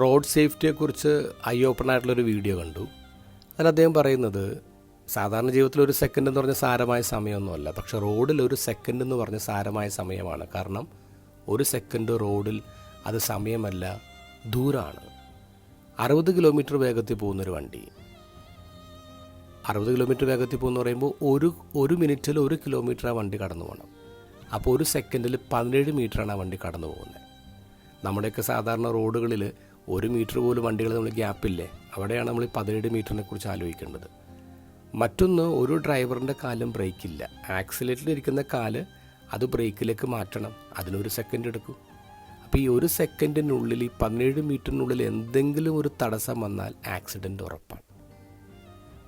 Road സേഫ്റ്റിയെക്കുറിച്ച് eye open ആയിട്ടുള്ളൊരു video കണ്ടു. അതിൽ അദ്ദേഹം പറയുന്നത് സാധാരണ ജീവിതത്തിൽ ഒരു സെക്കൻഡ് എന്ന് പറഞ്ഞ സാരമായ സമയമൊന്നുമല്ല പക്ഷെ റോഡിൽ ഒരു സെക്കൻഡ് എന്ന് പറഞ്ഞ സാരമായ സമയമാണ്. കാരണം ഒരു സെക്കൻഡ് റോഡിൽ അത് സമയമല്ല ദൂരമാണ് അറുപത് കിലോമീറ്റർ വേഗത്തിൽ പോകുന്നൊരു വണ്ടി. അറുപത് കിലോമീറ്റർ വേഗത്തിൽ പോകുന്ന പറയുമ്പോൾ ഒരു ഒരു മിനിറ്റിൽ ഒരു കിലോമീറ്റർ ആ വണ്ടി കടന്നു പോകണം. അപ്പോൾ ഒരു സെക്കൻഡിൽ പതിനേഴ് മീറ്ററാണ് ആ വണ്ടി കടന്നു പോകുന്നത്. നമ്മുടെയൊക്കെ സാധാരണ റോഡുകളിൽ ഒരു മീറ്റർ പോലും വണ്ടികൾ നമ്മൾ ഗ്യാപ്പില്ലേ? അവിടെയാണ് നമ്മൾ പതിനേഴ് മീറ്ററിനെ കുറിച്ച് ആലോചിക്കേണ്ടത്. മറ്റൊന്ന് ഒരു ഡ്രൈവറിന്റെ കാലും ബ്രേക്കില്ല ആക്സിലേറ്ററിൽ ഇരിക്കുന്ന കാൽ അത് ബ്രേക്കിലേക്ക് മാറ്റണം. അതിനൊരു സെക്കൻഡ് എടുക്കും. അപ്പോൾ ഈ ഒരു സെക്കൻഡിനുള്ളിൽ ഈ പതിനേഴ് മീറ്ററിനുള്ളിൽ എന്തെങ്കിലും ഒരു തടസ്സം വന്നാൽ ആക്സിഡന്റ് ഉറപ്പാണ്.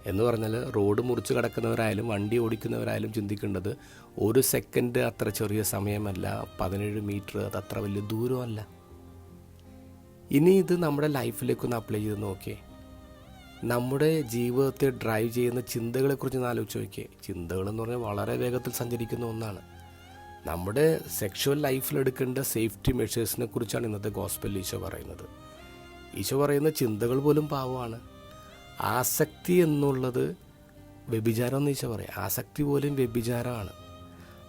എന്ന് പറഞ്ഞാൽ റോഡ് മുറിച്ച് കിടക്കുന്നവരായാലും വണ്ടി ഓടിക്കുന്നവരായാലും ചിന്തിക്കേണ്ടത് ഒരു സെക്കൻഡ് അത്ര ചെറിയ സമയമല്ല. പതിനേഴ് മീറ്റർ അത് അത്ര വലിയ ദൂരമല്ല. ഇനി ഇത് നമ്മുടെ ലൈഫിലേക്ക് ഒന്ന് അപ്ലൈ ചെയ്ത് നോക്കിയേ. നമ്മുടെ ജീവിതത്തെ ഡ്രൈവ് ചെയ്യുന്ന ചിന്തകളെക്കുറിച്ച് ഒന്ന് ആലോചിച്ച് നോക്കിയേ. ചിന്തകൾ എന്ന് പറഞ്ഞാൽ വളരെ വേഗത്തിൽ സഞ്ചരിക്കുന്ന ഒന്നാണ്. നമ്മുടെ സെക്ഷുവൽ ലൈഫിൽ എടുക്കേണ്ട സേഫ്റ്റി മെഷേഴ്സിനെ കുറിച്ചാണ് ഇന്നത്തെ ഗോസ്പെൽ ഈശോ പറയുന്നത്. ഈശോ പറയുന്ന ചിന്തകൾ പോലും പാവമാണ്. ആസക്തി എന്നുള്ളത് വ്യഭിചാരം എന്ന് ഈശോ പറയാം. ആസക്തി പോലും വ്യഭിചാരമാണ്.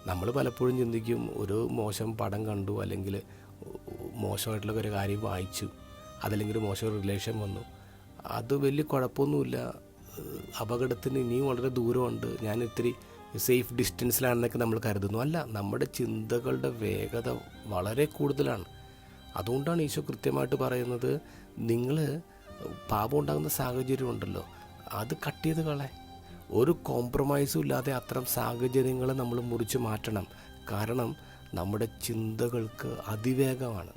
നമ്മൾ പലപ്പോഴും ചിന്തിക്കും ഒരു മോശം പടം കണ്ടു അല്ലെങ്കിൽ മോശമായിട്ടുള്ള ഒരു കാര്യം വായിച്ചു. അതല്ലെങ്കിൽ ഒരു മോശം റിലേഷൻ വന്നു. അത് വലിയ കുഴപ്പമൊന്നുമില്ല. അപകടത്തിന് ഇനിയും വളരെ ദൂരമുണ്ട്. ഞാൻ ഇത്തിരി സേഫ് ഡിസ്റ്റൻസിലാണെന്നൊക്കെ നമ്മൾ കരുതുന്നു. അല്ല നമ്മുടെ ചിന്തകളുടെ വേഗത വളരെ കൂടുതലാണ്. അതുകൊണ്ടാണ് ഈശോ കൃത്യമായിട്ട് പറയുന്നത് നിങ്ങൾ പാപം ഉണ്ടാകുന്ന സാഹചര്യം ഉണ്ടല്ലോ അത് കട്ട് ചെയ്ത് കളെ ഒരു കോംപ്രമൈസും ഇല്ലാതെ അത്തരം സാഹചര്യങ്ങളെ നമ്മൾ മുറിച്ച് മാറ്റണം. കാരണം നമ്മുടെ ചിന്തകൾക്ക് അതിവേഗമാണ്.